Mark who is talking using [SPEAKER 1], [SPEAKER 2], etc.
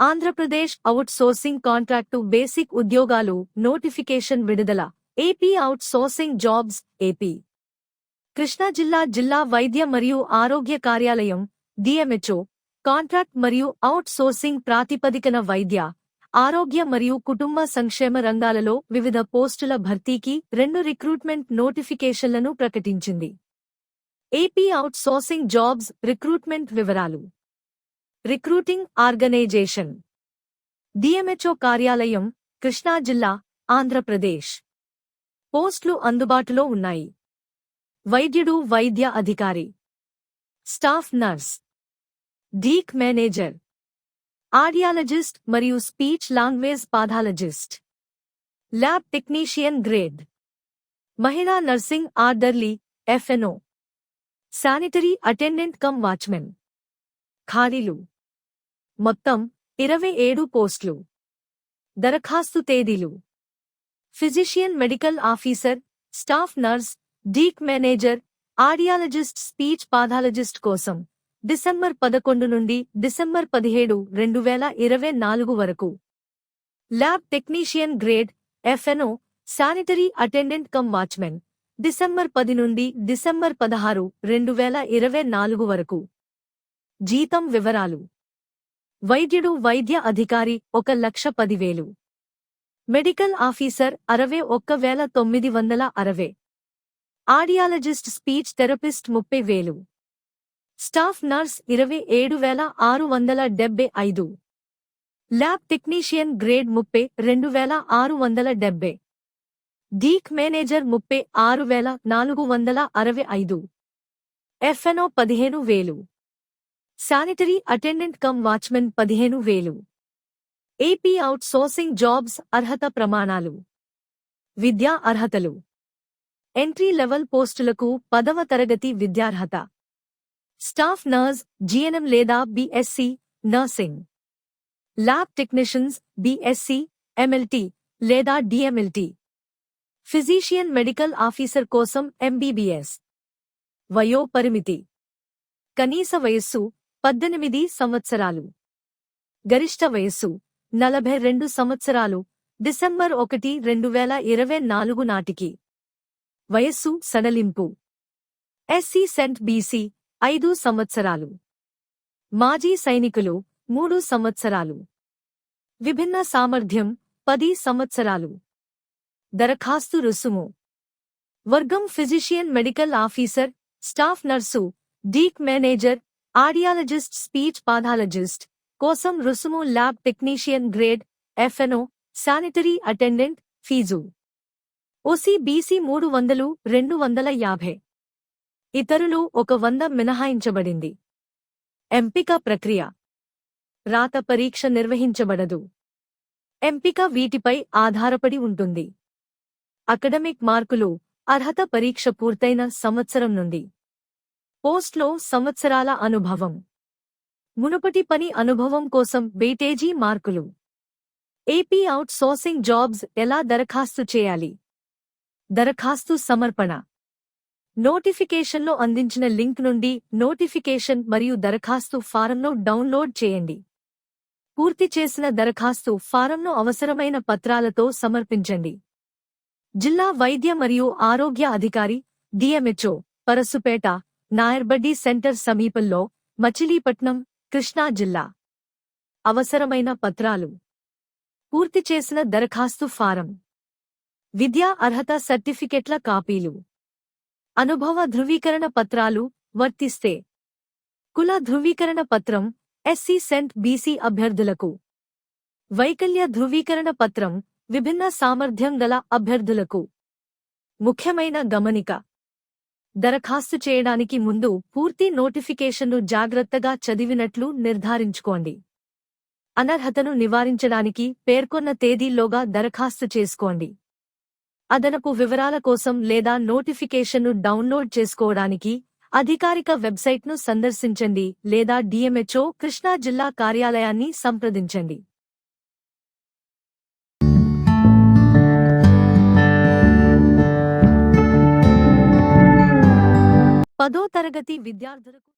[SPEAKER 1] Andhra Pradesh outsourcing contract basic ఉద్యోగాలు notification విడుదల AP outsourcing jobs AP. Krishna జిల్లా జిల్లా వైద్య మరియు ఆరోగ్య కార్యాలయం డిఎంహెచ్ఓ. కాంట్రాక్ట్ మరియు అవుట్ సోర్సింగ్ ప్రాతిపదికన వైద్య ఆరోగ్య మరియు కుటుంబ సంక్షేమ రంగాలలో వివిధ పోస్టుల భర్తీకి రెండు రిక్రూట్మెంట్ నోటిఫికేషన్లను ప్రకటించింది. AP outsourcing jobs recruitment వివరాలు. Recruiting organisation. డిఎంహెచ్ఓ కార్యాలయం కృష్ణా జిల్లా ఆంధ్రప్రదేశ్. పోస్టులు అందుబాటులో ఉన్నాయి. వైద్యుడు వైద్య అధికారి. Staff nurse. డీక్ మేనేజర్. ఆడియాలజిస్ట్ మరియు speech language pathologist. Lab technician grade. మహిళా nursing orderly FNO. Sanitary attendant cum watchman. ఖాళీలు. మొత్తం ఇరవై ఏడు పోస్టులు. దరఖాస్తు తేదీలు. Physician medical officer staff nurse డీక్ manager audiologist speech pathologist కోసం డిసెంబర్ పదకొండు నుండి డిసెంబర్ పదిహేడు రెండు వేల ఇరవై నాలుగు వరకు. Lab technician grade FNO sanitary attendant cum watchman December పది నుండి డిసెంబర్ పదహారు రెండు వేల ఇరవై నాలుగు వరకు. జీతం వివరాలు. వైద్యుడు వైద్య అధికారి ఒక లక్ష పదివేలు. మెడికల్ ఆఫీసర్ అరవై ఒక్క వేల తొమ్మిది వందల అరవై. ఆడియాలజిస్ట్ స్పీచ్ థెరపిస్ట్ ముప్పై వేలు. స్టాఫ్ నర్స్ ఇరవై ఏడు వేల ఆరు వందల డెబ్బై ఐదు. ల్యాబ్ టెక్నీషియన్ గ్రేడ్ ముప్పై రెండు వేల ఆరు వందల డెబ్బై. డీక్ మేనేజర్ ముప్పై ఆరు వేల నాలుగు వందల అరవై ఐదు. ఎఫ్ఎన్ఓ పదిహేను వేలు. శానిటరీ అటెండెంట్ కమ్ వాచ్మెన్ పదిహేను వేలు. ఏపీ అవుట్ సోర్సింగ్ జాబ్స్ అర్హత ప్రమాణాలు. విద్యా అర్హతలు. ఎంట్రీ లెవెల్ పోస్టులకు పదవ తరగతి విద్యార్హత. స్టాఫ్ నర్స్ జిఎన్ఎం లేదా BSc nursing. Lab technicians BSc MLT లేదా డిఎంఎల్టీ ఫిజీషియన్ మెడికల్ ఆఫీసర్ కోసం ఎంబీబీఎస్. వయో పరిమితి కనీస వయస్సు పద్దెనిమిది సంవత్సరాలు. గరిష్ట వయస్సు నలభై రెండు సంవత్సరాలు డిసెంబర్ ఒకటి రెండు వేల ఇరవై నాలుగు నాటికి. వయస్సు సడలింపు. ఎస్సీ సెంట్ బీసీ ఐదు సంవత్సరాలు. మాజీ సైనికులు మూడు సంవత్సరాలు. విభిన్న సామర్థ్యం పది సంవత్సరాలు. దరఖాస్తు రుసుము. వర్గం physician medical officer staff nurse డీక్ manager audiologist speech pathologist కోసం రుసుము lab technician grade FNO sanitary attendant fee. OC BC మూడు వందలు రెండు వందల యాభై. ఇతరులు ఒక వంద మినహాయించబడింది. ఎంపిక ప్రక్రియ. రాత పరీక్ష నిర్వహించబడదు. ఎంపిక వీటిపై ఆధారపడి ఉంటుంది. అకడమిక్ మార్కులు అర్హత పరీక్ష పూర్తయిన సంవత్సరం నుండి. పోస్ట్లో సంవత్సరాల అనుభవం. మునుపటి పని అనుభవం కోసం బేటేజీ మార్కులు. ఏపీ అవుట్ సోర్సింగ్ జాబ్స్ ఎలా దరఖాస్తు చేయాలి? దరఖాస్తు సమర్పణ. నోటిఫికేషన్లో అందించిన లింక్ నుండి నోటిఫికేషన్ మరియు దరఖాస్తు ఫారంను డౌన్లోడ్ చేయండి. పూర్తి చేసిన దరఖాస్తు ఫారంను అవసరమైన పత్రాలతో సమర్పించండి. జిల్లా వైద్య మరియు ఆరోగ్య అధికారి డిఎంహెచ్ఓ పరసుపేట నాయర్బడ్డి సెంటర్ సమీపంలో మచిలీపట్నం కృష్ణా జిల్లా. అవసరమైన పత్రాలు. పూర్తి చేసిన దరఖాస్తు ఫారం. విద్యా అర్హత సర్టిఫికెట్ల కాపీలు. అనుభవ ధృవీకరణ పత్రాలు వర్తిస్తే. కుల ధృవీకరణ పత్రం ఎస్సీ సెంట్ బీసీ అభ్యర్థులకు. వైకల్య ధృవీకరణ పత్రం విభిన్న సామర్థ్యం గల అభ్యర్థులకు. ముఖ్యమైన గమనిక. దరఖాస్తు చేయడానికి ముందు పూర్తి నోటిఫికేషన్ను జాగ్రత్తగా చదివినట్లు నిర్ధారించుకోండి. అనర్హతను నివారించడానికి పేర్కొన్న తేదీల్లోగా దరఖాస్తు చేసుకోండి. అదనపు వివరాల కోసం లేదా నోటిఫికేషన్ను డౌన్లోడ్ చేసుకోవడానికి అధికారిక వెబ్సైట్ను సందర్శించండి లేదా డిఎంహెచ్ఓ కృష్ణా జిల్లా కార్యాలయాన్ని సంప్రదించండి. పదో తరగతి విద్యార్థులకు